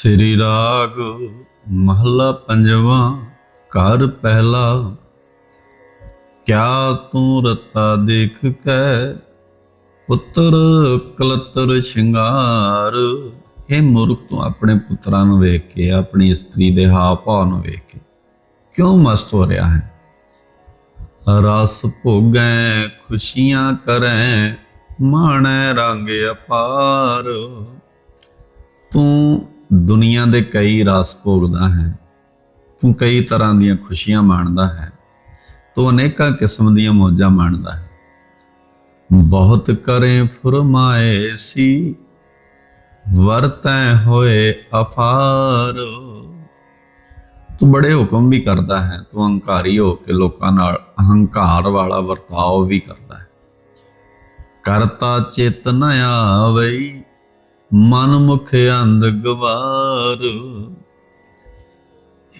ਸ੍ਰੀ ਰਾਗ ਮਹਲਾ ਪੰਜਵਾਂ, ਘਰ ਪਹਿਲਾ। ਕਿਆ ਤੂੰ ਰਤਾ ਦੇਖ ਕੈ ਪੁੱਤਰ ਕਲਤਰ ਸ਼ਿੰਗਾਰ? ਇਹ ਮੂਰਖ ਤੂੰ ਆਪਣੇ ਪੁੱਤਰਾਂ ਨੂੰ ਵੇਖ ਕੇ, ਆਪਣੀ ਇਸਤਰੀ ਦੇ ਹਾਵ ਭਾਵ ਨੂੰ ਵੇਖ ਕੇ ਕਿਉਂ ਮਸਤ ਹੋ ਰਿਹਾ ਹੈ? ਰਸ ਭੋਗੈ, ਖੁਸ਼ੀਆਂ ਕਰੈ, ਮਾਣੈ ਰੰਗ ਅਪਾਰ। ਤੂੰ ਦੁਨੀਆ ਦੇ ਕਈ ਰਾਸ ਭੋਗਦਾ ਹੈ, ਤੂੰ ਕਈ ਤਰ੍ਹਾਂ ਦੀਆਂ ਖੁਸ਼ੀਆਂ ਮਾਣਦਾ ਹੈ, ਤੂੰ ਅਨੇਕਾਂ ਕਿਸਮ ਦੀਆਂ ਮੌਜਾਂ ਮਾਣਦਾ ਹੈ। ਬਹੁਤ ਕਰੇ ਫਰਮਾਏ ਸੀ, ਵਰਤੈ ਹੋਏ ਅਫਾਰ। ਤੂੰ ਬੜੇ ਹੁਕਮ ਵੀ ਕਰਦਾ ਹੈ, ਤੂੰ ਹੰਕਾਰੀ ਹੋ ਕੇ ਲੋਕਾਂ ਨਾਲ ਅਹੰਕਾਰ ਵਾਲਾ ਵਰਤਾਓ ਵੀ ਕਰਦਾ ਹੈ। ਕਰਤਾ ਚੇਤ ਨ ਆਵਈ ਮਨ ਮੁਖ ਅੰਧ ਗਵਾਰ।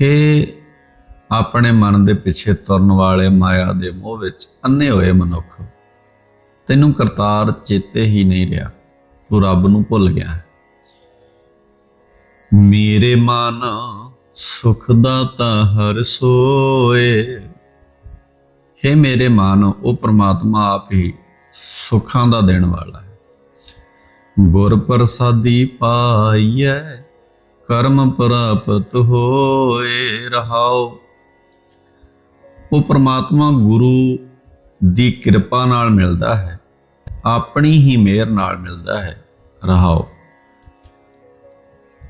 ਹੈ ਆਪਣੇ ਮਨ ਦੇ ਪਿੱਛੇ ਤੁਰਨ ਵਾਲੇ ਮਾਇਆ ਦੇ ਮੋਹ ਵਿੱਚ ਅੰਨੇ ਹੋਏ ਮਨੁੱਖ, ਤੈਨੂੰ ਕਰਤਾਰ ਚੇਤੇ ਹੀ ਨਹੀਂ ਰਿਹਾ। ਤੂੰ ਰੱਬ ਨੂੰ ਭੁੱਲ ਗਿਆ ਹੈ। ਮੇਰੇ ਮਨ ਸੁਖ ਦਾਤਾ ਹਰ ਸੋਏ। ਹੇ ਮੇਰੇ ਮਨ, ਉਹ ਪ੍ਰਮਾਤਮਾ ਆਪ ਹੀ ਸੁੱਖਾਂ ਦਾ ਦੇਣ ਵਾਲਾ ਹੈ। ਗੁਰ ਪ੍ਰਸਾਦੀ ਪਾਈਐ, ਕਰਮ ਪ੍ਰਾਪਤ ਹੋਏ ਰਹਾਓ ਉਹ ਪ੍ਰਮਾਤਮਾ ਗੁਰੂ ਦੀ ਕਿਰਪਾ ਨਾਲ ਮਿਲਦਾ ਹੈ, ਆਪਣੀ ਹੀ ਮਿਹਰ ਨਾਲ ਮਿਲਦਾ ਹੈ ਰਹਾਓ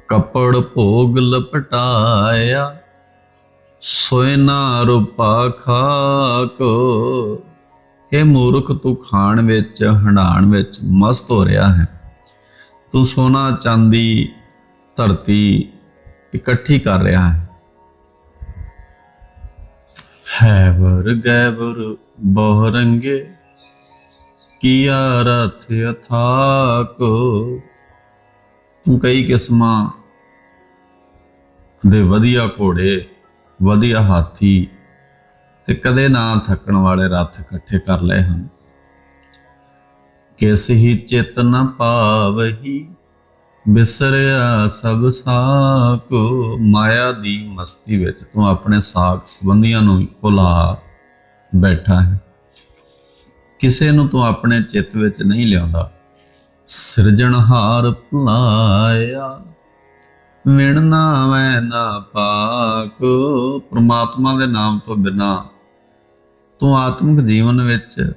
ਕਪੜ ਭੋਗ ਲਪਟਾਇਆ ਸੋਇਨਾ ਰੂਪਾ ਖਾਕ ਇਹ ਮੂਰਖ, ਤੂੰ ਖਾਣ ਵਿੱਚ ਹੰਡਾਣ ਵਿੱਚ ਮਸਤ ਹੋ ਰਿਹਾ ਹੈ। ਤੂੰ ਸੋਨਾ ਚਾਂਦੀ ਧਰਤੀ ਇਕੱਠੀ ਕਰ ਰਿਹਾ ਹੈ। ਹੈ ਵਰ ਗੈਵਰ ਬਹੁ ਰੰਗੇ ਕੀਆ ਰਥ ਅਥਾਕ। ਤੂੰ ਕਈ ਕਿਸਮਾਂ ਦੇ ਵਧੀਆ ਘੋੜੇ, ਵਧੀਆ ਹਾਥੀ ਤੇ ਕਦੇ ਨਾ ਥੱਕਣ ਵਾਲੇ ਰੱਥ ਇਕੱਠੇ ਕਰ ਲਏ ਹਨ। ਕਿਸ ਹੀ ਚਿਤ ਨ ਪਾਵਹੀ? ਬਿਸਰਿਆ ਸਭ ਸਾਕ ਮਾਇਆ ਦੀ ਮਸਤੀ ਵਿੱਚ ਤੂੰ ਆਪਣੇ ਸਾਖ ਸੰਬੰਧੀਆਂ ਨੂੰ ਭੁਲਾ ਬੈਠਾ ਹੈ। ਕਿਸੇ ਨੂੰ ਤੂੰ ਆਪਣੇ ਚਿੱਤ ਵਿੱਚ ਨਹੀਂ ਲਿਆਉਂਦਾ। ਸਿਰਜਣਹਾਰ ਭੁਲਾਇਆ, ਵਿਣ ਵੈ ਨਾ ਪਾਕ। ਪ੍ਰਮਾਤਮਾ ਦੇ ਨਾਮ ਤੋਂ ਬਿਨਾ ਤੂੰ ਆਤਮਿਕ ਜੀਵਨ ਵਿੱਚ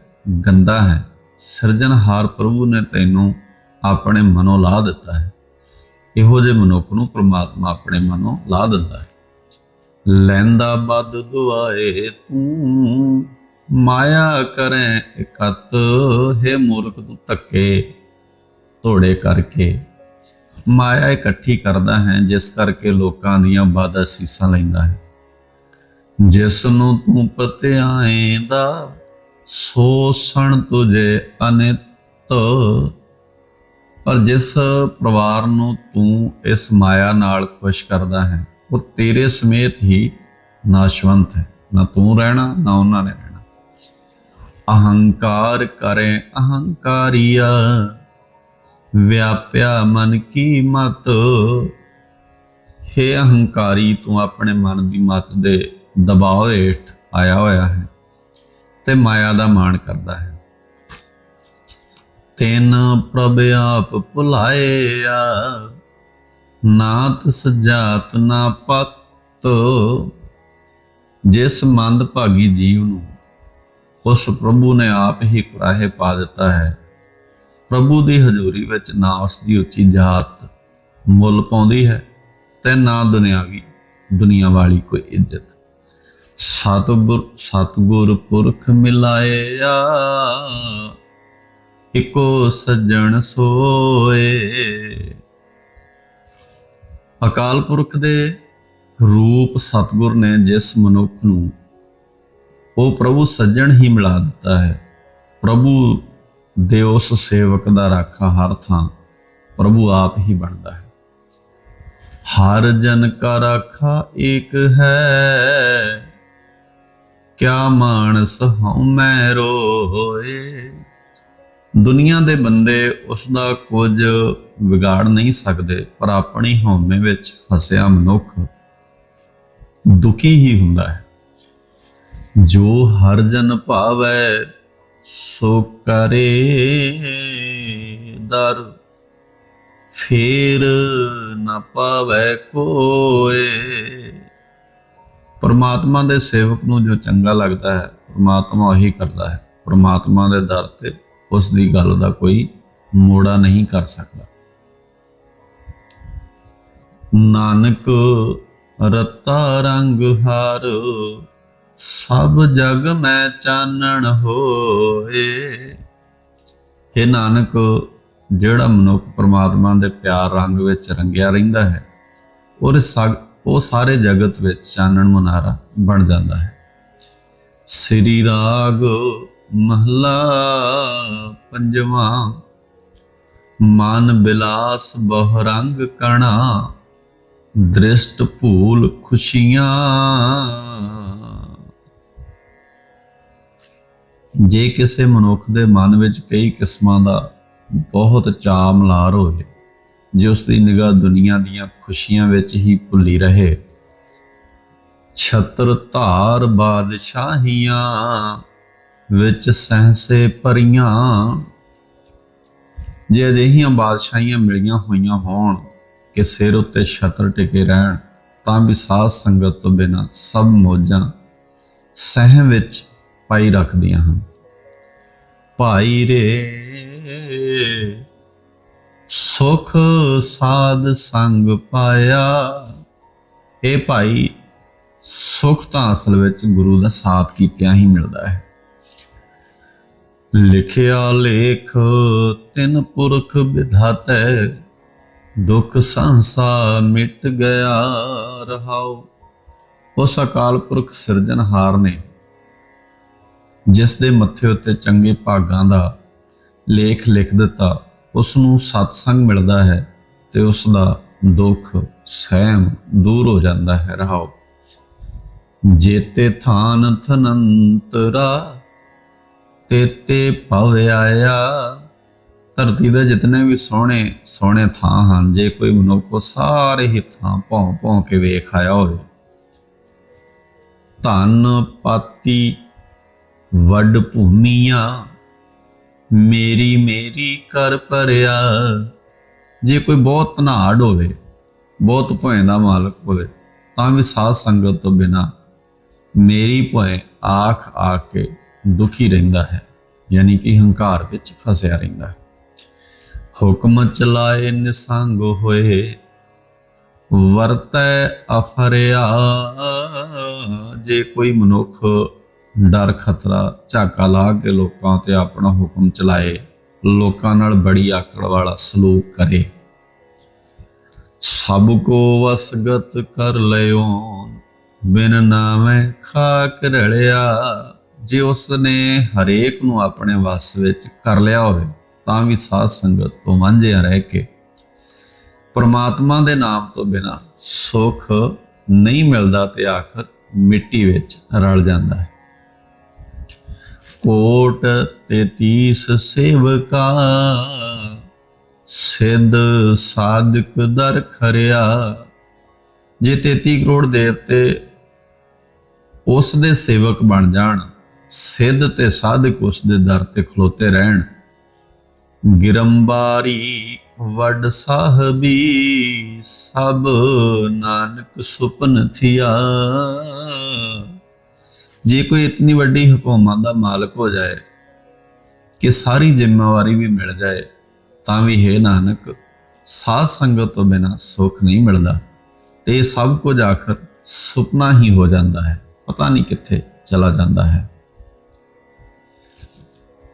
ਗੰਦਾ ਹੈ। ਸਿਰਜਣਹਾਰ ਪ੍ਰਭੂ ਨੇ ਤੈਨੂੰ ਆਪਣੇ ਮਨੋਂ ਲਾ ਦਿੱਤਾ ਹੈ। ਇਹੋ ਜਿਹੇ ਮਨੁੱਖ ਨੂੰ ਪ੍ਰਮਾਤਮਾ ਆਪਣੇ ਮਨੋਂ ਲਾ ਦਿੰਦਾ ਹੈ। ਲੈਂਦਾ ਬਦ ਦੁਆਏ ਤੂੰ, ਮਾਇਆ ਕਰੇ ਇਕਤ, ਹੈ ਮੂਰਖ ਤੂੰ ਧੱਕੇ ਧੋੜੇ ਕਰਕੇ। ਮਾਇਆ ਇਕੱਠੀ ਕਰਦਾ ਹੈ, ਜਿਸ ਕਰਕੇ ਲੋਕਾਂ ਦੀਆਂ ਬਾਦ ਅਸੀਸਾਂ ਲੈਂਦਾ ਹੈ। ਜਿਸ ਨੂੰ ਤੂੰ ਪਤਿਆਏਂਦਾ ਸੋ ਸਣ ਤੁਝੇ ਅਨਿਤ। ਪਰ ਜਿਸ ਪਰਿਵਾਰ ਨੂੰ ਤੂੰ ਇਸ ਮਾਇਆ ਨਾਲ ਖੁਸ਼ ਕਰਦਾ ਹੈ, ਉਹ ਤੇਰੇ ਸਮੇਤ ਹੀ ਨਾਸ਼ਵੰਤ ਹੈ। ਨਾ ਤੂੰ ਰਹਿਣਾ, ਨਾ ਉਹਨਾਂ ਨੇ ਰਹਿਣਾ। ਅਹੰਕਾਰ ਕਰੇ ਅਹੰਕਾਰੀਆ, ਵਿਆਪਿਆ ਮਨ ਕੀ ਮਤ। ਹੈ ਅਹੰਕਾਰੀ, ਤੂੰ ਆਪਣੇ ਮਨ ਦੀ ਮਤ ਦੇ ਦਬਾਅ ਹੇਠ ਆਇਆ ਹੋਇਆ ਹੈ। ਤੇ ਮਾਇਆ ਦਾ ਮਾਣ ਕਰਦਾ ਹੈ। ਤੈਨ ਪ੍ਰਭ ਆਪ ਭੁਲਾਇਆ ਨਾਤ ਸਜਾਤ ਨਾ ਪਤ। ਜਿਸ ਮੰਦ ਭਾਗੀ ਜੀਵ ਨੂੰ, ਉਸ ਪ੍ਰਭੂ ਨੇ ਆਪ ਹੀ ਕੁਰਾਹੇ ਪਾ ਦਿੱਤਾ ਹੈ। ਪ੍ਰਭੂ ਦੀ ਹਜ਼ੂਰੀ ਵਿੱਚ ਨਾ ਉਸ ਦੀ ਉੱਚੀ ਜਾਤ ਮੁੱਲ ਪਾਉਂਦੀ ਹੈ ਤੇ ਨਾ ਦੁਨਿਆਵੀ, ਦੁਨੀਆ ਵਾਲੀ ਕੋਈ ਇੱਜ਼ਤ। ਸਤਿਗੁਰ ਸਤਿਗੁਰ ਪੁਰਖ ਮਿਲਾਇਆ ਇਕੋ ਸੱਜਣ ਸੋਏ। ਅਕਾਲ ਪੁਰਖ ਦੇ ਰੂਪ ਸਤਿਗੁਰ ਨੇ ਜਿਸ ਮਨੁੱਖ ਨੂੰ ਉਹ ਪ੍ਰਭੂ ਸੱਜਣ ਹੀ ਮਿਲਾ ਦਿੱਤਾ ਹੈ। ਪ੍ਰਭੂ ਦੇ ਉਸ ਸੇਵਕ ਦਾ ਰਾਖਾ ਹਰ ਥਾਂ ਪ੍ਰਭੂ ਆਪ ਹੀ ਬਣਦਾ ਹੈ। ਹਰ ਜਨ ਕਾ ਰਾਖਾ ਏਕ ਹੈ। ਕਿਆ ਮਾਨਸ ਹਉ ਰੋਏ? ਦੁਨੀਆ ਦੇ ਬੰਦੇ ਉਸ ਦਾ ਕੁਝ ਵਿਗਾੜ ਨਹੀਂ ਸਕਦੇ, ਪਰ ਆਪਣੀ ਹਉਮੈ ਵਿੱਚ ਫਸਿਆ ਮਨੁੱਖ ਦੁਖੀ ਹੀ ਹੁੰਦਾ ਹੈ। ਜੋ ਹਰ ਜਨ ਭਾਵੈ, ਸੋ ਕਰੇ ਦਰ। ਫੇਰ ਨਾ ਪਾਵੈ ਕੋਏ। ਪਰਮਾਤਮਾ ਦੇ ਸੇਵਕ ਨੂੰ ਜੋ ਚੰਗਾ ਲੱਗਦਾ ਹੈ, ਪਰਮਾਤਮਾ ਉਹੀ ਕਰਦਾ ਹੈ। ਪਰਮਾਤਮਾ ਦੇ ਦਰ ਤੇ ਉਸ ਦੀ ਗੱਲ ਦਾ ਕੋਈ ਮੋੜਾ ਨਹੀਂ ਕਰ ਸਕਦਾ। ਨਾਨਕ ਰਤਾ ਰੰਗ ਹਾਰ, ਸਭ ਜਗ ਮੈਂ ਚਾਨਣ ਹੋਏ। ਇਹ ਨਾਨਕ, ਜਿਹੜਾ ਮਨੁੱਖ ਪ੍ਰਮਾਤਮਾ ਦੇ ਪਿਆਰ ਰੰਗ ਵਿੱਚ ਰੰਗਿਆ ਰਹਿੰਦਾ ਹੈ, ਔਰ ਉਹ ਸਾਰੇ ਜਗਤ ਵਿੱਚ ਚਾਨਣ ਮਨਾਰਾ ਬਣ ਜਾਂਦਾ ਹੈ। ਸ੍ਰੀ ਰਾਗ ਮਹਲਾ ਪੰਜਵਾਂ, ਮਨ ਬਿਲਾਸ ਬਹਰੰਗ ਕਣਾ, ਦ੍ਰਿਸ਼ਟ ਭੂਲ ਖੁਸ਼ੀਆਂ। ਜੇ ਕਿਸੇ ਮਨੁੱਖ ਦੇ ਮਨ ਵਿੱਚ ਕਈ ਕਿਸਮਾਂ ਦਾ ਬਹੁਤ ਚਾਅ ਮਲਾਰ ਹੋਵੇ ਜੇ ਉਸ ਦੀ ਨਿਗਾਹ ਦੁਨੀਆ ਦੀਆਂ ਖੁਸ਼ੀਆਂ ਵਿੱਚ ਹੀ ਭੁੱਲੀ ਰਹੇ। ਛਤਰ ਧਾਰ ਬਾਦਸ਼ਾਹੀਆਂ ਵਿੱਚ ਸਹਸੇ ਪਰੀਆਂ ਜੇ ਅਜਿਹੀਆਂ ਬਾਦਸ਼ਾਹੀਆਂ ਮਿਲੀਆਂ ਹੋਈਆਂ ਹੋਣ ਕਿ ਸਿਰ ਉੱਤੇ ਛਤਰ ਟਿਕੇ ਰਹਿਣ, ਤਾਂ ਵੀ ਸਾਧ ਸੰਗਤ ਤੋਂ ਬਿਨਾਂ ਸਭ ਮੋਜਾਂ ਸਹਿ ਵਿੱਚ ਪਾਈ ਰੱਖਦੀਆਂ ਹਨ। ਭਾਈ ਰੇ ਸੁਖ ਸਾਧ ਸੰਗ ਪਾਇਆ। ਇਹ ਭਾਈ, ਸੁਖ ਤਾਂ ਅਸਲ ਵਿੱਚ ਗੁਰੂ ਦਾ ਸਾਥ ਕੀਤਿਆਂ ਹੀ ਮਿਲਦਾ ਹੈ। ਲਿਖਿਆ ਲੇਖ, ਤਿੰਨ ਪੁਰਖ ਵਿਧਾਤੈ, ਦੁੱਖ ਸੰਸਾ ਮਿਟ ਗਿਆ ਰਹਾਉ। ਉਸ ਅਕਾਲ ਪੁਰਖ ਸਿਰਜਣਹਾਰ ਨੇ, ਜਿਸ ਦੇ ਮੱਥੇ ਉੱਤੇ ਚੰਗੇ ਭਾਗਾਂ ਦਾ ਲੇਖ ਲਿਖ ਦਿੱਤਾ। ਉਸ ਨੂੰ ਸਤਸੰਗ ਮਿਲਦਾ ਹੈ ਤੇ ਉਸ ਦਾ ਦੁੱਖ, ਸਹਿਮ ਦੂਰ ਹੋ ਜਾਂਦਾ ਹੈ। ਰਹਾਓ। ਜੇਤੇ ਥਾਨ ਥਨੰਤਰਾ, ਤੇਤੇ ਭਵ ਆਇਆ। ਧਰਤੀ ਦੇ ਜਿਤਨੇ ਵੀ ਸੋਹਣੇ ਸੋਹਣੇ ਥਾਂ ਹਨ, ਜੇ ਕੋਈ ਮਨੁੱਖ ਉਹ ਸਾਰੇ ਹੀ ਥਾਂ ਭੌਂ ਭੌਂ ਕੇ ਵੇਖ ਆਇਆ ਹੋਵੇ। ਧਨ ਪਾਤੀ, ਵੱਡ ਭੂਮੀਆਂ ਮੇਰੀ ਮੇਰੀ ਕਰ ਭਰਿਆ। ਜੇ ਕੋਈ ਬਹੁਤ ਧਨਾੜ ਹੋਵੇ, ਬਹੁਤ ਭੋਏ ਦਾ ਮਾਲਕ ਹੋਵੇ, ਤਾਂ ਵੀ ਸਾਧ ਸੰਗਤ ਤੋਂ ਬਿਨਾ ਮੇਰੀ ਭੋਏ ਆਖ ਆ ਕੇ ਦੁਖੀ ਰਹਿੰਦਾ ਹੈ, ਯਾਨੀ ਕਿ ਹੰਕਾਰ ਵਿੱਚ ਫਸਿਆ ਰਹਿੰਦਾ ਹੈ। ਹੁਕਮ ਚਲਾਏ ਨਿਸੰਗ ਹੋਏ, ਵਰਤੈ ਅਫਰਿਆ। ਜੇ ਕੋਈ ਮਨੁੱਖ ਡਰ, ਖਤਰਾ, ਝਾਕਾ ਲਾ ਕੇ ਲੋਕਾਂ ਤੇ ਆਪਣਾ ਹੁਕਮ ਚਲਾਏ, ਲੋਕਾਂ ਨਾਲ ਬੜੀ ਆਕੜ ਵਾਲਾ ਸਲੂਕ ਕਰੇ। ਸਭ ਕੋ ਵਸਗਤ ਕਰ ਲਿਓ, ਬਿਨ ਨਾਵੇਂ ਖਾਕ ਰੜਿਆ ਜੇ ਉਸ ਨੇ ਹਰੇਕ ਨੂੰ ਆਪਣੇ ਵਸ ਵਿੱਚ ਕਰ ਲਿਆ ਹੋਵੇ, ਤਾਂ ਵੀ ਸਾਧ ਸੰਗਤ ਤੋਂ ਵਾਂਝਿਆ ਰਹਿ ਕੇ। ਪਰਮਾਤਮਾ ਦੇ ਨਾਮ ਤੋਂ ਬਿਨਾ ਸੁਖ ਨਹੀਂ ਮਿਲਦਾ ਤੇ ਆਖਰ ਮਿੱਟੀ ਵਿੱਚ ਰਲ ਜਾਂਦਾ ਹੈ। ਕੋਟ 33 ਸੇਵਕਾ, ਸਿੱਧ ਸਾਧਕ ਦਰ ਖਰਿਆ। ਜੇ 33 ਕਰੋੜ ਦੇਵਤੇ ਉਸ ਦੇ ਸੇਵਕ ਬਣ ਜਾਣ, ਸਿੱਧ ਤੇ ਸਾਧਕ ਉਸ ਦੇ ਦਰ ਤੇ ਖਲੋਤੇ ਰਹਿਣ। ਗਿਰੰਬਾਰੀ ਵੱਡ ਸਾਹਿਬੀ, ਸਭ ਨਾਨਕ ਸੁਪਨ ਥਿਆ। ਜੇ ਕੋਈ ਇਤਨੀ ਵੱਡੀ ਹਕੂਮਤ ਦਾ ਮਾਲਕ ਹੋ ਜਾਏ ਕਿ ਸਾਰੀ ਜ਼ਿੰਮੇਵਾਰੀ ਵੀ ਮਿਲ ਜਾਏ, ਤਾਂ ਵੀ ਹੈ ਨਾਨਕ, ਸਾਧ ਸੰਗਤ ਤੋਂ ਬਿਨਾ ਸੁੱਖ ਨਹੀਂ ਮਿਲਦਾ। ਤੇ ਇਹ ਸਭ ਕੁਝ ਆਖਰ ਸੁਪਨਾ ਹੀ ਹੋ ਜਾਂਦਾ ਹੈ, ਪਤਾ ਨਹੀਂ ਕਿੱਥੇ ਚਲਾ ਜਾਂਦਾ ਹੈ।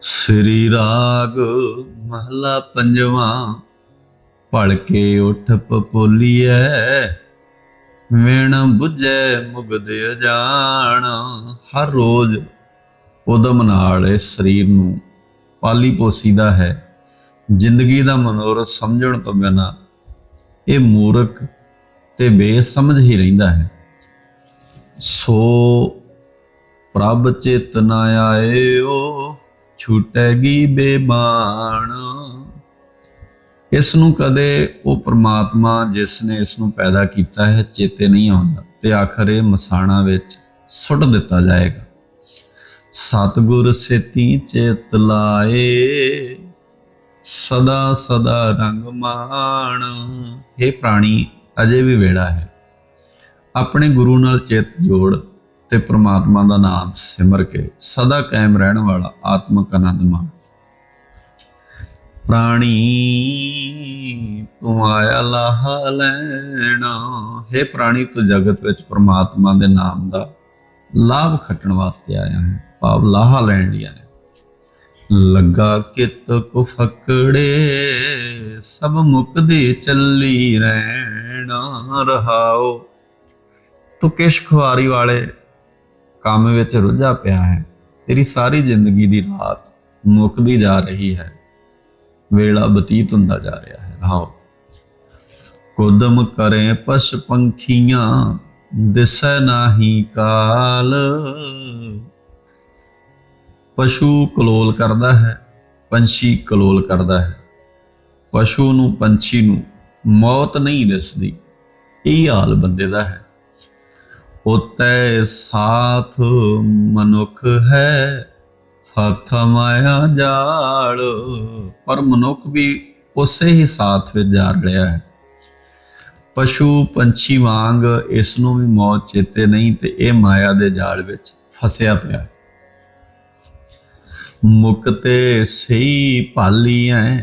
ਸ੍ਰੀ ਰਾਗ ਮਹਲਾ ਪੰਜਵਾਂ ਪੜ ਕੇ ਉਠ ਪਪੋਲੀਐ ਵੇਣ 부ਜੈ ਮੁਗਦ ਅਜਾਣ, ਹਰ ਰੋਜ਼ ਉਦਮ ਨਾਲ ਇਸ ਸਰੀਰ ਨੂੰ ਪਾਲੀ ਪੋਸੀਦਾ ਹੈ। ਜ਼ਿੰਦਗੀ ਦਾ ਮਨੋਰਥ ਸਮਝਣ ਤੋਂ ਬਿਨਾ ਇਹ ਮੂਰਖ ਤੇ ਬੇਸਮਝ ਹੀ ਰਹਿੰਦਾ ਹੈ। ਸੋ ਪ੍ਰਭ ਚੇਤਨਾ ਆਇਓ, ਛੁਟੇਗੀ ਬੇਬਾਨ ਇਸ ਨੂੰ ਕਦੇ ਉਹ ਪ੍ਰਮਾਤਮਾ ਜਿਸ ਨੇ ਇਸ ਨੂੰ ਪੈਦਾ ਕੀਤਾ ਹੈ ਚੇਤੇ ਨਹੀਂ ਆਉਂਦਾ ਤੇ ਆਖਰ ਇਹ ਮਸਾਣਾ ਵਿੱਚ ਸੁੱਟ ਦਿੱਤਾ ਜਾਏਗਾ। ਸਤਿਗੁਰ ਸੇਤੀ ਚੇਤ ਲਾਏ, ਸਦਾ ਸਦਾ ਰੰਗ ਮਾਣ। ਇਹ ਪ੍ਰਾਣੀ, ਅਜੇ ਵੀ ਵੇੜਾ ਹੈ। ਆਪਣੇ ਗੁਰੂ ਨਾਲ ਚੇਤ ਜੋੜ ਤੇ ਪ੍ਰਮਾਤਮਾ ਦਾ ਨਾਮ ਸਿਮਰ ਕੇ ਸਦਾ ਕਾਇਮ ਰਹਿਣ ਵਾਲਾ ਆਤਮਿਕ ਆਨੰਦ ਮਾਣ। ਪ੍ਰਾਣੀ, ਤੂੰ ਆਇਆ ਲਾਹ ਲੈਣਾ। ਹੈ ਪ੍ਰਾਣੀ, ਤੂੰ ਜਗਤ ਵਿੱਚ ਪ੍ਰਮਾਤਮਾ ਦੇ ਨਾਮ ਦਾ ਲਾਭ ਖੱਟਣ ਵਾਸਤੇ ਆਇਆ ਹੈ, ਭਾਵ ਲਾਹ ਲੈਣ ਲਈ ਆਇਆ ਲੱਗਾ ਕਿਤ ਕੋ ਫਕੜੇ, ਸਭ ਮੁਕਦੇ ਚੱਲੀ ਰਹਿਣਾ, ਰਹਾਓ। ਤੂੰ ਕਿਸ਼ ਖੁਆਰੀ ਵਾਲੇ ਕੰਮ ਵਿੱਚ ਰੁੱਝਾ ਪਿਆ ਹੈ, ਤੇਰੀ ਸਾਰੀ ਜ਼ਿੰਦਗੀ ਦੀ ਰਾਤ ਮੁੱਕਦੀ ਜਾ ਰਹੀ ਹੈ। ਵੇਲਾ ਬਤੀਤ ਹੁੰਦਾ ਜਾ ਰਿਹਾ ਹੈ। ਰਹਾਓ ਕੁਦਮ ਕਰੇ ਪਸ਼ ਪੰਖੀਆਂ, ਦਿਸੈ ਨਾਹੀ ਕਾਲ। ਪਸ਼ੂ ਕਲੋਲ ਕਰਦਾ ਹੈ, ਪੰਛੀ ਕਲੋਲ ਕਰਦਾ ਹੈ। ਪਸ਼ੂ ਨੂੰ, ਪੰਛੀ ਨੂੰ ਮੌਤ ਨਹੀਂ ਦਿਸਦੀ, ਇਹ ਹਾਲ ਬੰਦੇ ਦਾ ਹੈ। ਉਤੈ ਸਾਥ ਮਨੁੱਖ ਹੈ ਹੱਥ ਮਾਇਆ ਜਾਲ। ਪਰ ਮਨੁੱਖ ਵੀ ਉਸੇ ਹੀ ਸਾਥ ਵਿੱਚ ਜਾ ਰਿਹਾ ਹੈ। ਪਸ਼ੂ ਪੰਛੀ ਵਾਂਗ ਇਸ ਨੂੰ ਵੀ ਮੌਤ ਚੇਤੇ ਨਹੀਂ ਤੇ ਇਹ ਮਾਇਆ ਦੇ ਜਾਲ ਵਿੱਚ ਫਸਿਆ ਪਿਆ ਹੈ। ਮੁਕਤੇ ਸਹੀ ਭਾਲੀਐ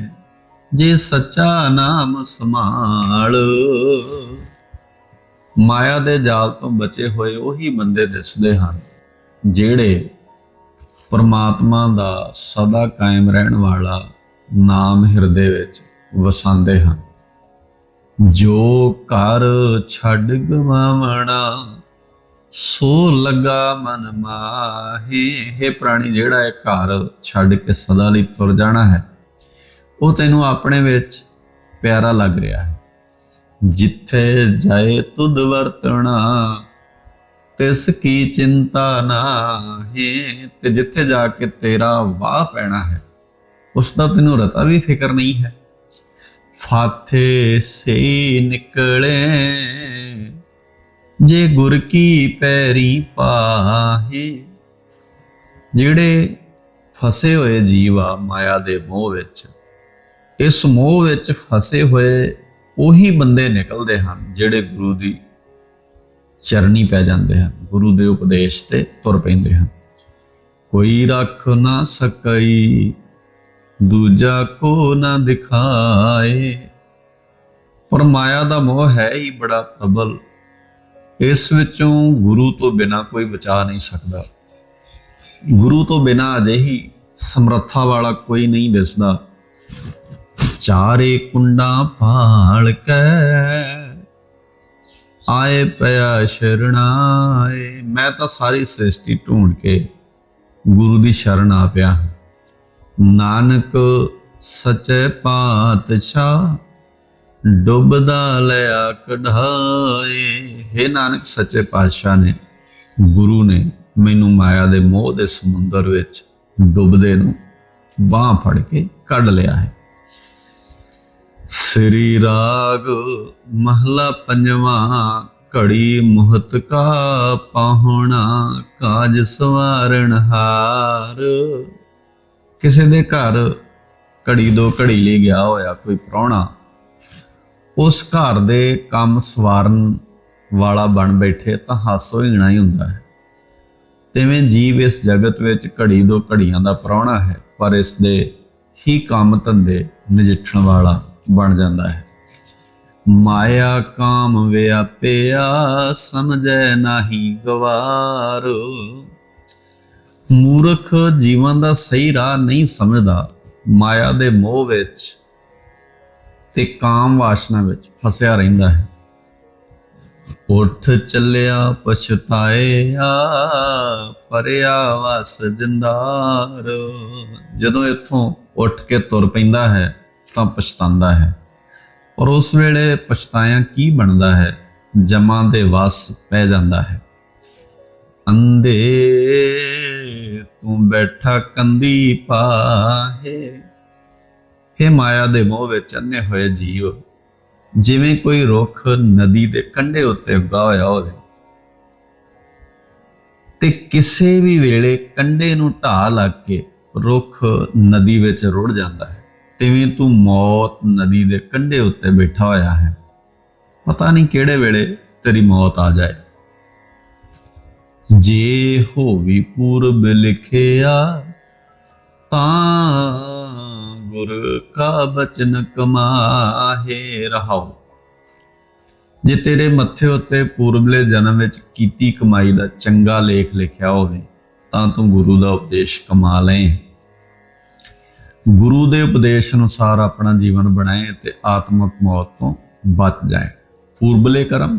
ਜੇ ਸੱਚਾ ਨਾਮ ਸਮਾਲ ਮਾਇਆ ਦੇ ਜਾਲ ਤੋਂ ਬਚੇ ਹੋਏ ਉਹੀ ਬੰਦੇ ਦਿਸਦੇ ਹਨ, ਜਿਹੜੇ ਪਰਮਾਤਮਾ ਦਾ ਸਦਾ ਕਾਇਮ ਰਹਿਣ ਵਾਲਾ ਨਾਮ ਹਿਰਦੇ ਵਿੱਚ ਵਸਾਉਂਦੇ ਹਨ। ਜੋ ਘਰ ਛੱਡ ਗਵਾਵਣਾ, ਸੋ ਲੱਗਾ ਮਨ ਮਾਹੇ। ਹੈ ਪ੍ਰਾਣੀ, ਜਿਹੜਾ ਇਹ ਘਰ ਛੱਡ ਕੇ ਸਦਾ ਲਈ ਤੁਰ ਜਾਣਾ ਹੈ, ਉਹ ਤੈਨੂੰ ਆਪਣੇ ਵਿੱਚ ਪਿਆਰਾ ਲੱਗ ਰਿਹਾ ਹੈ। ਜਿੱਥੇ ਜਾਏ ਤੁਧ ਵਰਤਣਾ ਤਿਸ ਕੀ ਚਿੰਤਾ ਨਾਹੀ ਤੇ ਜਿੱਥੇ ਜਾ ਕੇ ਤੇਰਾ ਵਾਹ ਪੈਣਾ ਹੈ, ਉਸ ਦਾ ਤੈਨੂੰ ਰਤਾ ਵੀ ਫਿਕਰ ਨਹੀਂ ਹੈ। ਫਾਥੇ ਸੇ ਨਿਕਲੇ, ਜੇ ਗੁਰ ਕੀ ਪੈਰੀ ਪਾਹੇ, ਜਿਹੜੇ ਫਸੇ ਹੋਏ ਜੀਵਾ ਮਾਇਆ ਦੇ ਮੋਹ ਵਿੱਚ, ਇਸ ਮੋਹ ਵਿੱਚ ਫਸੇ ਹੋਏ ਉਹੀ ਬੰਦੇ ਨਿਕਲਦੇ ਹਨ ਜਿਹੜੇ ਗੁਰੂ ਦੀ ਚਰਨੀ ਪੈ ਜਾਂਦੇ ਹਨ, ਗੁਰੂ ਦੇ ਉਪਦੇਸ਼ ਤੇ ਤੁਰ ਪੈਂਦੇ ਹਨ। ਕੋਈ ਰੱਖ ਨਾ ਸਕਈ, ਦੂਜਾ ਕੋ ਨਾ ਦਿਖਾਏ। ਪਰ ਮਾਇਆ ਦਾ ਮੋਹ ਹੈ ਹੀ ਬੜਾ ਪ੍ਰਬਲ, ਇਸ ਵਿੱਚੋਂ ਗੁਰੂ ਤੋਂ ਬਿਨਾ ਕੋਈ ਬਚਾ ਨਹੀਂ ਸਕਦਾ। ਗੁਰੂ ਤੋਂ ਬਿਨਾ ਅਜਿਹੀ ਸਮਰੱਥਾ ਵਾਲਾ ਕੋਈ ਨਹੀਂ ਦਿਸਦਾ। ਚਾਰੇ ਕੁੰਡਾਂ ਭਾਲ ਕੇ ਆਏ ਪਿਆ ਸ਼ਰਣਾਏ। ਮੈਂ ਤਾਂ ਸਾਰੀ ਸ੍ਰਿਸ਼ਟੀ ਢੂੰਡ ਕੇ ਗੁਰੂ ਦੀ ਸ਼ਰਨ ਆ ਪਿਆ। ਨਾਨਕ ਸਚੇ ਪਾਤਸ਼ਾਹ ਡੁੱਬਦਾ ਲਿਆ ਕਢਾਏ। ਹੈ ਨਾਨਕ ਸੱਚੇ ਪਾਤਸ਼ਾਹ ਨੇ, ਗੁਰੂ ਨੇ ਮੈਨੂੰ ਮਾਇਆ ਦੇ ਮੋਹ ਦੇ ਸਮੁੰਦਰ ਵਿੱਚ ਡੁੱਬਦੇ ਨੂੰ ਬਾਹ ਫੜ ਕੇ ਕੱਢ ਲਿਆ ਹੈ। ਸ੍ਰੀ ਰਾਗ ਮਹਲਾ ਪੰਜਵਾਂ, ਘੜੀ ਮੁਹਤ ਕਾ ਪਾਹੁਣਾ, ਕਾਜ ਸਵਾਰਣ ਹਾਰ। ਕਿਸੇ ਦੇ ਘਰ ਘੜੀ ਦੋ ਘੜੀ ਲਈ ਗਿਆ ਹੋਇਆ ਕੋਈ ਪ੍ਰਾਹੁਣਾ, ਉਸ ਘਰ ਦੇ ਕੰਮ ਸਵਾਰਨ ਵਾਲਾ ਬਣ ਬੈਠੇ ਤਾਂ ਹਾਸੋ ਹਿਣਾ ਹੀ ਹੁੰਦਾ ਹੈ। ਤਿਵੇਂ ਜੀਵ ਇਸ ਜਗਤ ਵਿੱਚ ਘੜੀ ਦੋ ਘੜੀਆਂ ਦਾ ਪ੍ਰਾਹੁਣਾ ਹੈ, ਪਰ ਇਸ ਦੇ ਹੀ ਕੰਮ ਧੰਦੇ ਨਜਿੱਠਣ ਵਾਲਾ ਬਣ ਜਾਂਦਾ ਹੈ। ਮਾਇਆ ਕਾਮ ਵਿਆਪਿਆ ਸਮਝੈ ਨਾਹੀ ਗਵਾਰ। ਮੂਰਖ ਜੀਵਨ ਦਾ ਸਹੀ ਰਾਹ ਨਹੀਂ ਸਮਝਦਾ। ਮਾਇਆ ਦੇ ਮੋਹ ਵਿੱਚ ਤੇ ਕਾਮ ਵਾਸ਼ਨਾ ਵਿੱਚ ਫਸਿਆ ਰਹਿੰਦਾ ਹੈ। ਉੱਠ ਚੱਲਿਆ ਪਛਤਾਇਆ ਪਰਿਆ ਵਸ ਜਿੰਦਾਰ। ਜਦੋਂ ਇੱਥੋਂ ਉੱਠ ਕੇ ਤੁਰ ਪੈਂਦਾ ਹੈ ਤਾਂ ਪਛਤਾਉਂਦਾ ਹੈ। ਔਰ ਉਸ ਵੇਲੇ ਪਛਤਾਇਆ ਕੀ ਬਣਦਾ ਹੈ? ਜਮਾਂ ਦੇ ਵਸ ਪੈ ਜਾਂਦਾ ਹੈ। ਅੰਧੇ ਤੂੰ ਬੈਠਾ ਕੰਦੀ ਪਾਹੇ। हे ਮਾਇਆ ਦੇ ਮੋਹ ਵਿੱਚ ਅੰਨੇ ਹੋਏ ਜੀਵ, ਜਿਵੇਂ ਕੋਈ ਰੁੱਖ ਨਦੀ ਦੇ ਕੰਢੇ ਉੱਤੇ ਉੱਗਾ ਹੋਇਆ ਹੋਵੇ। ਤੇ ਕਿਸੇ ਵੀ ਵੇਲੇ ਕੰਢੇ ਨੂੰ ਢਾਹ ਲੱਗ ਕੇ ਰੁੱਖ ਨਦੀ ਵਿੱਚ ਰੁੜ ਜਾਂਦਾ ਹੈ। ਤਿਵੇਂ ਤੂੰ ਮੌਤ ਨਦੀ ਦੇ ਕੰਢੇ ਉੱਤੇ ਬੈਠਾ ਹੋਇਆ ਹੈ। ਪਤਾ ਨਹੀਂ ਕਿਹੜੇ ਵੇਲੇ ਤੇਰੀ ਮੌਤ ਆ ਜਾਏ। ਜੇ ਹੋਵੀ ਪੂਰਬ ਲਿਖਿਆ, ਤਾਂ ਗੁਰ ਕਾ ਬਚਨ ਕਮਾਹੇ ਰਹਾਓ ਜੇ ਤੇਰੇ ਮੱਥੇ ਉੱਤੇ ਪੂਰਬਲੇ ਜਨਮ ਵਿੱਚ ਕੀਤੀ ਕਮਾਈ ਦਾ ਚੰਗਾ ਲੇਖ ਲਿਖਿਆ ਹੋਵੇ, ਤਾਂ ਤੂੰ ਗੁਰੂ ਦਾ ਉਪਦੇਸ਼ ਕਮਾ ਲੈ ਗੁਰੂ ਦੇ ਉਪਦੇਸ਼ ਅਨੁਸਾਰ ਆਪਣਾ ਜੀਵਨ ਬਣਾਏ ਤੇ ਆਤਮਕ ਮੌਤ ਤੋਂ ਬਚ ਜਾਏ। ਪੂਰਬਲੇ ਕਰਮ,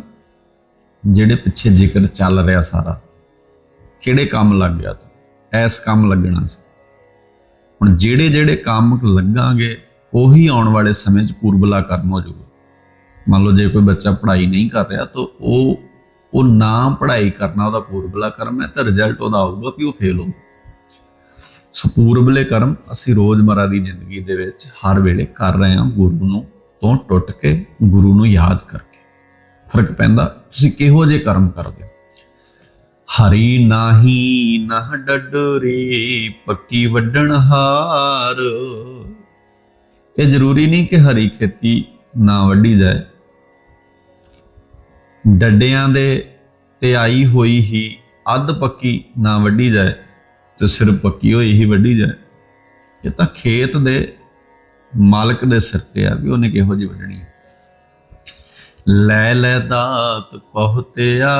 ਜਿਹੜੇ ਪਿੱਛੇ ਜ਼ਿਕਰ ਚੱਲ ਰਿਹਾ ਸਾਰਾ, ਕਿਹੜੇ ਕੰਮ ਲੱਗ ਗਿਆ ਤੂੰ? ਐਸ ਕੰਮ ਲੱਗਣਾ ਸੀ। ਹੁਣ ਜਿਹੜੇ ਜਿਹੜੇ ਕੰਮ ਲੱਗਾਂਗੇ, ਉਹੀ ਆਉਣ ਵਾਲੇ ਸਮੇਂ 'ਚ ਪੂਰਬਲਾ ਕਰਮ ਹੋ ਜਾਊਗਾ। ਮੰਨ ਲਓ ਜੇ ਕੋਈ ਬੱਚਾ ਪੜ੍ਹਾਈ ਨਹੀਂ ਕਰ ਰਿਹਾ, ਤਾਂ ਉਹ ਉਹ ਨਾ ਪੜ੍ਹਾਈ ਕਰਨਾ ਉਹਦਾ ਪੂਰਬਲਾ ਕਰਮ ਹੈ, ਤਾਂ ਰਿਜ਼ਲਟ ਉਹਦਾ ਆਊਗਾ ਕਿ ਉਹ ਫੇਲ ਹੋਊਗਾ। ਸਪੂਰਬਲੇ ਕਰਮ ਅਸੀਂ ਰੋਜ਼ਮਰਾ ਦੀ ਜ਼ਿੰਦਗੀ ਦੇ ਵਿੱਚ ਹਰ ਵੇਲੇ ਕਰ ਰਹੇ ਹਾਂ ਗੁਰੂ ਨੂੰ ਤੋਂ ਟੁੱਟ ਕੇ ਗੁਰੂ ਨੂੰ ਯਾਦ ਕਰਕੇ। ਫ਼ਰਕ ਪੈਂਦਾ, ਤੁਸੀਂ ਕਿਹੋ ਜਿਹੇ ਕਰਮ ਕਰਦੇ ਹੋ? ਹਰੀ ਨਾਹੀ ਨਹ ਡਡਰੀ, ਪੱਕੀ ਵੱਡਣ ਹਾਰ। ਇਹ ਜ਼ਰੂਰੀ ਨਹੀਂ ਕਿ ਹਰੀ ਖੇਤੀ ਨਾ ਵੱਢੀ ਜਾਏ। ਡੱਡਿਆਂ ਦੇ ਤੇ ਆਈ ਹੋਈ ਹੀ ਅੱਧ ਪੱਕੀ ਨਾ ਵੱਢੀ ਜਾਏ। ਤੇ ਸਿਰ ਪੱਕੀ ਹੋਈ ਹੀ ਵੱਢੀ ਜਾਏ। ਇਹ ਤਾਂ ਖੇਤ ਦੇ ਮਾਲਕ ਦੇ ਸਿਰ ਤੇ ਆ ਵੀ ਉਹਨੇ ਕਿਹੋ ਜਿਹੀ ਵੱਢਣੀ ਲੈ ਲੈ ਦਾਤ ਪਹੁਤਿਆ,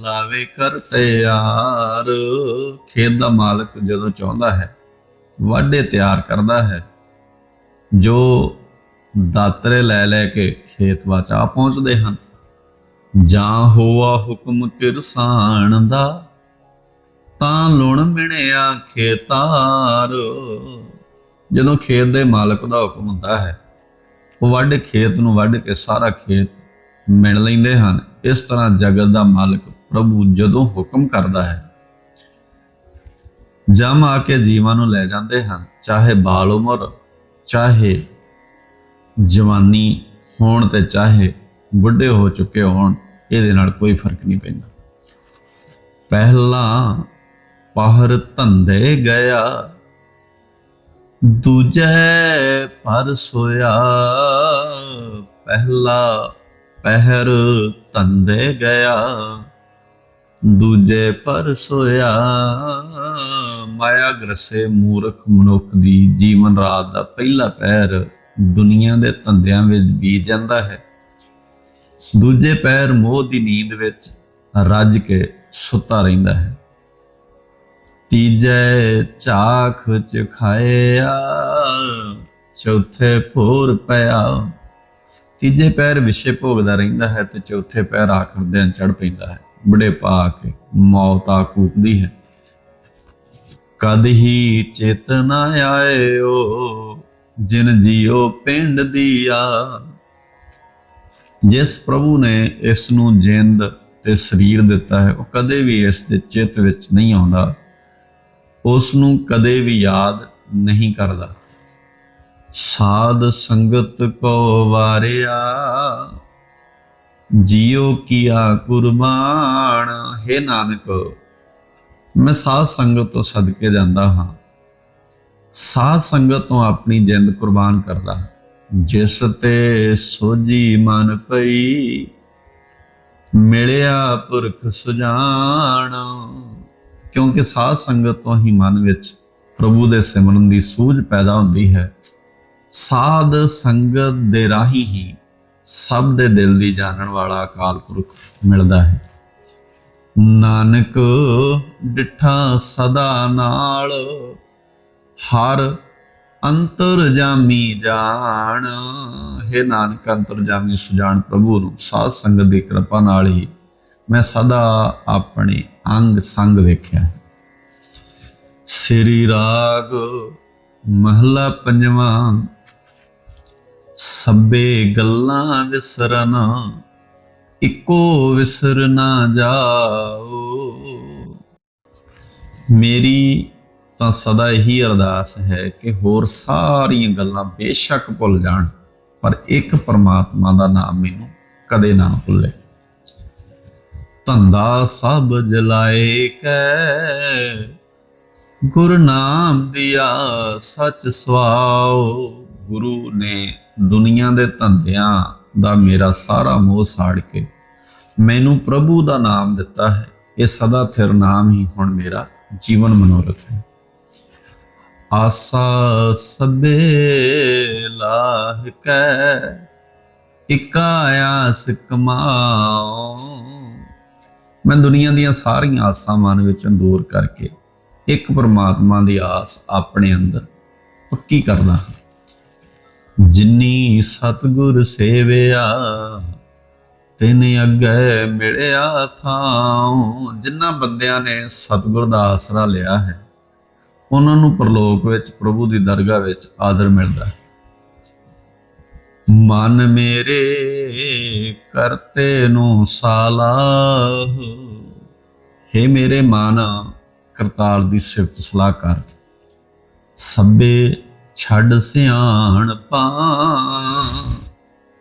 ਲਾਵੇ ਕਰ ਤਿਆਰ। ਖੇਤ ਦਾ ਮਾਲਕ ਜਦੋਂ ਚਾਹੁੰਦਾ ਹੈ, ਵਾਢੇ ਤਿਆਰ ਕਰਦਾ ਹੈ। ਜੋ ਦਾਤਰੇ ਲੈ ਲੈ ਕੇ ਖੇਤ ਵਿੱਚ ਆ ਪਹੁੰਚਦੇ ਹਨ। ਜਾਂ ਹੋਆ ਹੁਕਮ ਕਿਰਸਾਨ ਦਾ ਤਾਂ ਲੁਣ ਮਿਣਿਆ ਖੇਤਾਰ। ਜਦੋਂ ਖੇਤ ਦੇ ਮਾਲਕ ਦਾ ਹੁਕਮ ਹੁੰਦਾ ਹੈ, ਉਹ ਵੱਢ ਖੇਤ ਨੂੰ ਵੱਢ ਕੇ ਸਾਰਾ ਖੇਤ ਮਿਣ ਲੈਂਦੇ ਹਨ। ਇਸ ਤਰ੍ਹਾਂ ਜਗਤ ਦਾ ਮਾਲਕ ਪ੍ਰਭੂ ਜਦੋਂ ਹੁਕਮ ਕਰਦਾ ਹੈ, ਜਮ ਆ ਕੇ ਜੀਵਾਂ ਨੂੰ ਲੈ ਜਾਂਦੇ ਹਨ, ਚਾਹੇ ਬਾਲ ਉਮਰ, ਚਾਹੇ ਜਵਾਨੀ ਹੋਣ ਤੇ ਚਾਹੇ ਬੁੱਢੇ ਹੋ ਚੁੱਕੇ ਹੋਣ, ਇਹਦੇ ਨਾਲ ਕੋਈ ਫ਼ਰਕ ਨਹੀਂ ਪੈਂਦਾ। ਪਹਿਲਾਂ ਪਹਰ ਧੰਦੇ ਗਿਆ। ਦੂਜੇ ਪਰ ਸੋਇਆ। ਪਹਿਲਾ ਪਹਿਰ ਧੰਦੇ ਗਿਆ। ਦੂਜੇ ਪਰ ਸੋਇਆ। ਮਾਇਆ ਗ੍ਰਸੇ ਮੂਰਖ ਮਨੁੱਖ ਦੀ ਜੀਵਨ ਰਾਤ ਦਾ ਪਹਿਲਾ ਪੈਰ ਦੁਨੀਆ ਦੇ ਧੰਦਿਆਂ ਵਿੱਚ ਬੀਤ ਜਾਂਦਾ ਹੈ। ਦੂਜੇ ਪੈਰ ਮੋਹ ਦੀ ਨੀਂਦ ਵਿੱਚ ਰੱਜ ਕੇ ਸੁੱਤਾ ਰਹਿੰਦਾ ਹੈ। ਤੀਜੇ ਚਾਖ ਚ ਖਾਇਆ, ਚੌਥੇ ਭੋਰ ਪਿਆ। ਤੀਜੇ ਪੈਰ ਵਿਸ਼ੇ ਭੋਗਦਾ ਰਹਿੰਦਾ ਹੈ ਤੇ ਚੌਥੇ ਪੈਰ ਆਖਰ ਦਿਨ ਚੜ ਪੈਂਦਾ ਹੈ। ਬੜੇ ਪਾ ਕੇ ਮੌਤ ਆ ਕੂਕਦੀ ਹੈ। ਕਦ ਹੀ ਚੇਤਨਾ ਆਇਓ, ਜਿਨ ਜੀਓ ਪਿੰਡ ਦੀਆ। ਜਿਸ ਪ੍ਰਭੂ ਨੇ ਇਸ ਨੂੰ ਜਿੰਦ ਤੇ ਸਰੀਰ ਦਿੱਤਾ ਹੈ, ਉਹ ਕਦੇ ਵੀ ਇਸ ਦੇ ਚਿੱਤ ਵਿੱਚ ਨਹੀਂ ਆਉਂਦਾ। ਉਸ ਨੂੰ ਕਦੇ ਵੀ ਯਾਦ ਨਹੀਂ ਕਰਦਾ। ਸਾਧ ਸੰਗਤ ਕੋ ਵਾਰਿਆ, ਜੀਉ ਕੀਆ ਕੁਰਬਾਨ, ਹੈ ਨਾਨਕ, ਮੈਂ ਸਾਧ ਸੰਗਤ ਤੋਂ ਸਦਕੇ ਜਾਂਦਾ ਹਾਂ। ਸਾਧ ਸੰਗਤ ਤੋਂ ਆਪਣੀ ਜਿੰਦ ਕੁਰਬਾਨ ਕਰਦਾ ਜਿਸ ਤੇ ਸੋਜੀ ਮਨ ਪਈ, ਮਿਲਿਆ ਪੁਰਖ ਸੁਜਾਨ। ਕਿਉਂਕਿ ਸਾਧ ਸੰਗਤ ਤੋਂ ਹੀ ਮਨ ਵਿੱਚ ਪ੍ਰਭੂ ਦੇ ਸਿਮਰਨ ਦੀ ਸੂਝ ਪੈਦਾ ਹੁੰਦੀ ਹੈ। ਸਾਧ ਸੰਗਤ ਦੇ ਰਾਹੀ ਹੀ ਸਭ ਦੇ ਦਿਲ ਦੀ ਜਾਣਨ ਵਾਲਾ ਅਕਾਲ ਪੁਰਖ ਮਿਲਦਾ ਹੈ। ਨਾਨਕ ਡਿਠਾ ਸਦਾ ਨਾਲ, ਹਰ ਅੰਤਰ ਜਾਮੀ ਜਾਣ। ਹੈ ਨਾਨਕ ਅੰਤਰ ਜਾਮੀ ਸੁਜਾਨ ਪ੍ਰਭੂ ਨੂੰ, ਸਾਧ ਸੰਗਤ ਦੀ ਕਿਰਪਾ ਨਾਲ ਹੀ ਮੈਂ ਸਦਾ ਆਪਣੇ ਅੰਗ ਸੰਗ ਵੇਖਿਆ। ਹੈ ਸ੍ਰੀ ਰਾਗ ਮਹਲਾ ਪੰਜਵਾਂ। ਸਭੇ ਗੱਲਾਂ ਵਿਸਰਨਾ, ਇੱਕੋ ਵਿਸਰ ਨਾ ਜਾਓ। ਮੇਰੀ ਤਾਂ ਸਦਾ ਇਹੀ ਅਰਦਾਸ ਹੈ ਕਿ ਹੋਰ ਸਾਰੀਆਂ ਗੱਲਾਂ ਬੇਸ਼ੱਕ ਭੁੱਲ ਜਾਣ, ਪਰ ਇੱਕ ਪਰਮਾਤਮਾ ਦਾ ਨਾਮ ਮੈਨੂੰ ਕਦੇ ਨਾ ਭੁੱਲੇ। ਧੰਦਾ ਸਭ ਜਲਾਏ ਕੈ। ਗੁਰ ਨਾਮ ਦਿਆ ਸਚ ਸਵਾਓ ਗੁਰੂ ਨੇ ਦੁਨੀਆ ਦੇ ਧੰਦਿਆਂ ਦਾ ਮੇਰਾ ਸਾਰਾ ਮੋਹ ਸਾੜ ਕੇ ਮੈਨੂੰ ਪ੍ਰਭੂ ਦਾ ਨਾਮ ਦਿੱਤਾ ਹੈ। ਇਹ ਸਦਾ ਥਿਰ ਨਾਮ ਹੀ ਹੁਣ ਮੇਰਾ ਜੀਵਨ ਮਨੋਰਥ ਹੈ। ਆਸਾ ਸਬੇ ਲਾਹ ਕੈ ਇਕਾ ਆਸ ਕਮਾਓ ਮੈਂ ਦੁਨੀਆ ਦੀਆਂ ਸਾਰੀਆਂ ਆਸਾਂ ਮਨ ਵਿੱਚੋਂ ਦੂਰ ਕਰਕੇ ਇੱਕ ਪਰਮਾਤਮਾ ਦੀ ਆਸ ਆਪਣੇ ਅੰਦਰ ਪੱਕੀ ਕਰਦਾ ਹਾਂ। ਜਿਨੀ ਸਤਗੁਰ ਸੇਵਿਆ, ਤਿੰਨ ਅੱਗੇ ਮਿਲਿਆ ਥਾਉ। ਜਿਨ੍ਹਾਂ ਬੰਦਿਆਂ ਨੇ ਸਤਗੁਰ ਦਾ ਆਸਰਾ ਲਿਆ ਹੈ, ਉਹਨਾਂ ਨੂੰ ਪ੍ਰਲੋਕ ਵਿੱਚ ਪ੍ਰਭੂ ਦੀ ਦਰਗਾਹ ਵਿੱਚ ਆਦਰ ਮਿਲਦਾ ਹੈ। ਮਨ ਮੇਰੇ ਕਰਤੇ ਨੂੰ ਸਾਲਾਹ। ਹੈ ਮੇਰੇ ਮਨ, ਕਰਤਾਰ ਦੀ ਸਿਫਤ ਸਲਾਹ ਕਰ। ਸਭੇ ਛੱਡ ਸਿਆਣ ਪਾ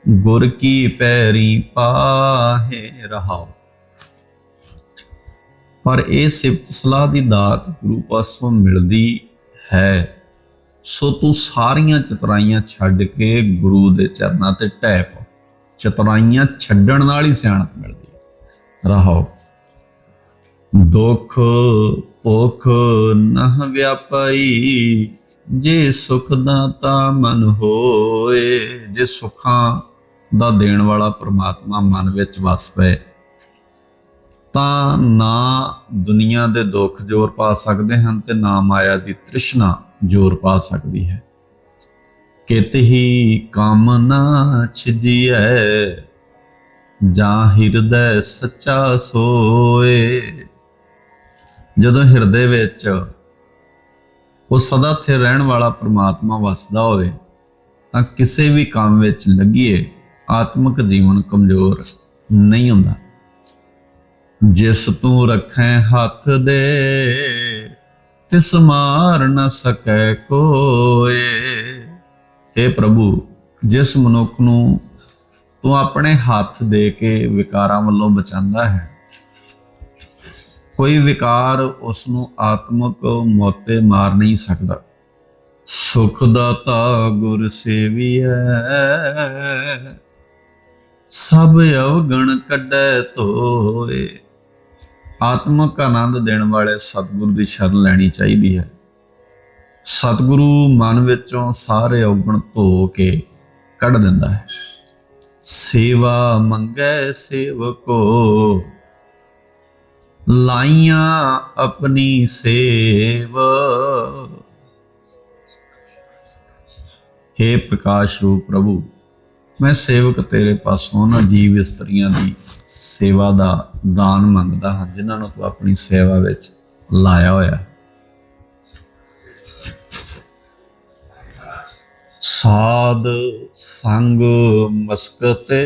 ਗੁਰ ਕੀ ਪੈਰੀ ਪਾਹੇ ਰਹਾਓ ਪਰ ਇਹ ਸਿਫਤ ਸਲਾਹ ਦੀ ਦਾਤ ਗੁਰੂ ਪਾਸੋਂ ਮਿਲਦੀ ਹੈ। ਸੋ ਤੂੰ ਸਾਰੀਆਂ ਚਤਰਾਈਆਂ ਛੱਡ ਕੇ ਗੁਰੂ ਦੇ ਚਰਨਾਂ ਤੇ ਟਹਿ ਪਾ। ਚਤਰਾਈਆਂ ਛੱਡਣ ਨਾਲ ਹੀ ਸਿਆਣਪ ਮਿਲਦੀ ਹੈ। ਰਹਾਓ। ਦੁੱਖ ਭੁੱਖ ਨਹ ਵਿਆਪਈ, ਜੇ ਸੁਖ ਦਾਤਾ ਮਨ ਹੋਏ, ਜੇ ਸੁਖਾਂ ਦਾ ਦੇਣ ਵਾਲਾ ਪ੍ਰਮਾਤਮਾ ਮਨ ਵਿੱਚ ਵਸ ਪਏ, ਤਾਂ ਨਾ ਦੁਨੀਆ ਦੇ ਦੁੱਖ ਜ਼ੋਰ ਪਾ ਸਕਦੇ ਹਨ ਤੇ ਨਾ ਮਾਇਆ ਦੀ ਤ੍ਰਿਸ਼ਨਾ ਜ਼ੋਰ ਪਾ ਸਕਦੀ ਹੈ। ਕਿਤੇ ਹੀ ਕੰਮ ਛਿਜੀਐ ਜਾਂ ਹਿਰਦੈ ਸੱਚਾ ਸੋਏ। ਜਦੋਂ ਹਿਰਦੇ ਵਿੱਚ ਉਹ ਸਦਾ ਸਥਿਰ ਰਹਿਣ ਵਾਲਾ ਪ੍ਰਮਾਤਮਾ ਵਸਦਾ ਹੋਵੇ, ਤਾਂ ਕਿਸੇ ਵੀ ਕੰਮ ਵਿੱਚ ਲੱਗੀਏ, ਆਤਮਿਕ ਜੀਵਨ ਕਮਜ਼ੋਰ ਨਹੀਂ ਹੁੰਦਾ। ਜਿਸ ਤੂੰ ਰੱਖੈ ਹੱਥ ਦੇ ਤਿਸ ਮਾਰ ਨ ਸਕੈ ਕੋਏ। हे ਪ੍ਰਭੂ, ਜਿਸ ਮਨੁੱਖ ਨੂੰ ਤੂੰ ਆਪਣੇ ਹੱਥ ਦੇ ਕੇ ਵਿਕਾਰਾਂ ਵੱਲੋਂ ਬਚਾਉਂਦਾ ਹੈ, ਕੋਈ ਵਿਕਾਰ ਉਸ ਨੂੰ ਆਤਮਿਕ ਮੋਤੇ ਮਾਰ ਨਹੀਂ ਸਕਦਾ। ਸੁਖ ਦਾਤਾ ਗੁਰ ਸੇਵੀਐ, ਸਭ ਅਵਗਣ ਕੱਢੈ ਧੋਏ। ਆਤਮਿਕ ਆਨੰਦ ਦੇਣ ਵਾਲੇ ਸਤਿਗੁਰੂ ਦੀ ਸ਼ਰਨ ਲੈਣੀ ਚਾਹੀਦੀ ਹੈ। ਸਤਿਗੁਰੂ ਮਨ ਵਿੱਚੋਂ ਸਾਰੇ ਔਗਣ ਧੋ ਕੇ ਕੱਢ ਦਿੰਦਾ ਹੈ। ਸੇਵਾ ਮੰਗੈ ਸੇਵਕੋ, ਲਾਈਆਂ ਆਪਣੀ ਸੇਵ। हे ਪ੍ਰਕਾਸ਼ ਰੂਪ ਪ੍ਰਭੂ, ਮੈਂ ਸੇਵਕ ਤੇਰੇ ਪਾਸੋਂ ਨਾ ਜੀਵ ਇਸਤਰੀਆਂ ਦੀ ਸੇਵਾ ਦਾ ਦਾਨ ਮੰਗਦਾ ਹਾਂ, ਜਿਨ੍ਹਾਂ ਨੂੰ ਤੂੰ ਆਪਣੀ ਸੇਵਾ ਵਿੱਚ ਲਾਇਆ ਹੋਇਆ ਸਾਧ, ਸੰਗ, ਮਸਕਤੇ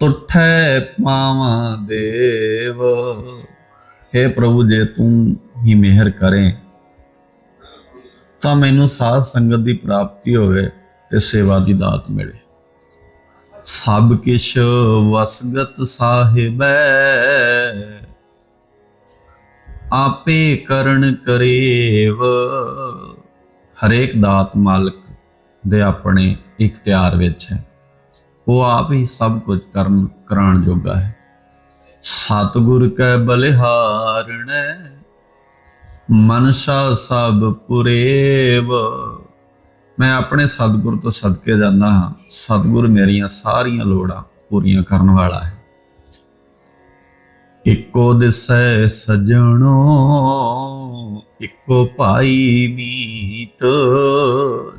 ਤੁਠੈ ਪਾਵਾਂ ਦੇਵ। हे ਪ੍ਰਭੂ, ਜੇ ਤੂੰ ਹੀ ਮਿਹਰ ਕਰੇ, ਤਾਂ ਮੈਨੂੰ ਸਾਧ ਸੰਗਤ ਦੀ ਪ੍ਰਾਪਤੀ ਹੋਵੇ ਤੇ ਸੇਵਾ ਦੀ ਦਾਤ ਮਿਲੇ। ਸਭ ਕਿਛ ਵਸਗਤ ਸਾਹਿਬੈ ਆਪੇ ਕਰਨ ਕਰੇਵ। ਹਰੇਕ ਦਾਤ ਮਾਲਕ ਦੇ ਆਪਣੇ ਇਖਤਿਆਰ ਵਿੱਚ ਹੈ। ਉਹ ਆਪ ਹੀ ਸਭ ਕੁਝ ਕਰਨ ਕਰਾਣ ਜੋਗਾ ਹੈ। ਸਤਿਗੁਰ ਕੈ ਬਲਿਹਾਰਣੈ ਮਨਸ਼ਾ ਸਭ ਪੁਰੇਵ। ਮੈਂ ਆਪਣੇ ਸਤਿਗੁਰ ਤੋਂ ਸਦਕੇ ਜਾਂਦਾ ਹਾਂ। ਸਤਿਗੁਰ ਮੇਰੀਆਂ ਸਾਰੀਆਂ ਲੋੜਾਂ ਪੂਰੀਆਂ ਕਰਨ ਵਾਲਾ ਹੈ। ਇੱਕੋ ਦਿਸੈ ਸਜਣੋ, ਇੱਕੋ ਭਾਈ ਮੀਤ।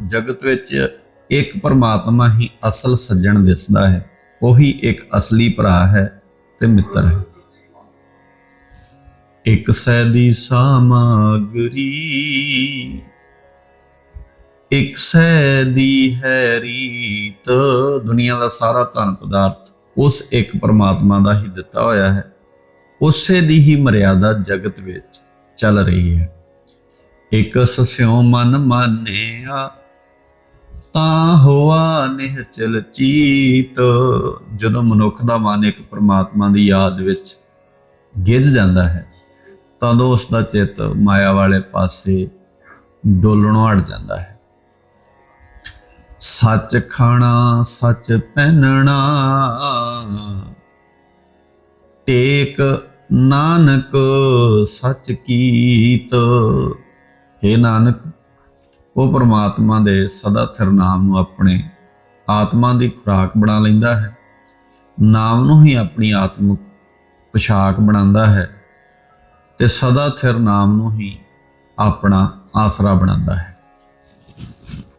ਜਗਤ ਵਿੱਚ ਇੱਕ ਪਰਮਾਤਮਾ ਹੀ ਅਸਲ ਸੱਜਣ ਦਿਸਦਾ ਹੈ। ਉਹੀ ਇੱਕ ਅਸਲੀ ਭਰਾ ਹੈ ਤੇ ਮਿੱਤਰ ਹੈ। ਇੱਕ ਸੈ ਦੀ ਸਾਮਗਰੀ ਇੱਕ ਸਹਿ ਦੀ ਹੈ ਰੀਤ, ਦੁਨੀਆ ਦਾ ਸਾਰਾ ਧਨ ਪਦਾਰਥ ਉਸ ਇੱਕ ਪਰਮਾਤਮਾ ਦਾ ਹੀ ਦਿੱਤਾ ਹੋਇਆ ਹੈ। ਉਸੇ ਦੀ ਹੀ ਮਰਿਆਦਾ ਜਗਤ ਵਿੱਚ ਚੱਲ ਰਹੀ ਹੈ। ਇਕ ਸਸਿਓ ਮਨ ਮਾਨਿਆ, ਤਾਂ ਹੋਆ ਨਿਹਚਲ ਚੀਤ। ਜਦੋਂ ਮਨੁੱਖ ਦਾ ਮਨ ਇੱਕ ਪਰਮਾਤਮਾ ਦੀ ਯਾਦ ਵਿੱਚ ਗਿੱਜ ਜਾਂਦਾ ਹੈ, ਤਦੋਂ ਉਸ ਦਾ ਚਿੱਤ ਮਾਇਆ ਵਾਲੇ ਪਾਸੇ ਡੋਲਣੋਂ ਹਟ ਜਾਂਦਾ ਹੈ। ਸੱਚ ਖਾਣਾ, ਸੱਚ ਪਹਿਨਣਾ। ਟੇਕ ਨਾਨਕ ਸੱਚ ਕੀਤ। हे ਨਾਨਕ, ਉਹ ਪ੍ਰਮਾਤਮਾ ਦੇ ਸਦਾ ਥਿਰ ਨਾਮ ਨੂੰ ਆਪਣੇ ਆਤਮਾ ਦੀ ਖੁਰਾਕ ਬਣਾ ਲੈਂਦਾ ਹੈ। ਨਾਮ ਨੂੰ ਹੀ ਆਪਣੀ ਆਤਮਿਕ ਪੋਸ਼ਾਕ ਬਣਾਉਂਦਾ ਹੈ ਤੇ ਸਦਾ ਥਿਰ ਨਾਮ ਨੂੰ ਹੀ ਆਪਣਾ ਆਸਰਾ ਬਣਾਉਂਦਾ ਹੈ।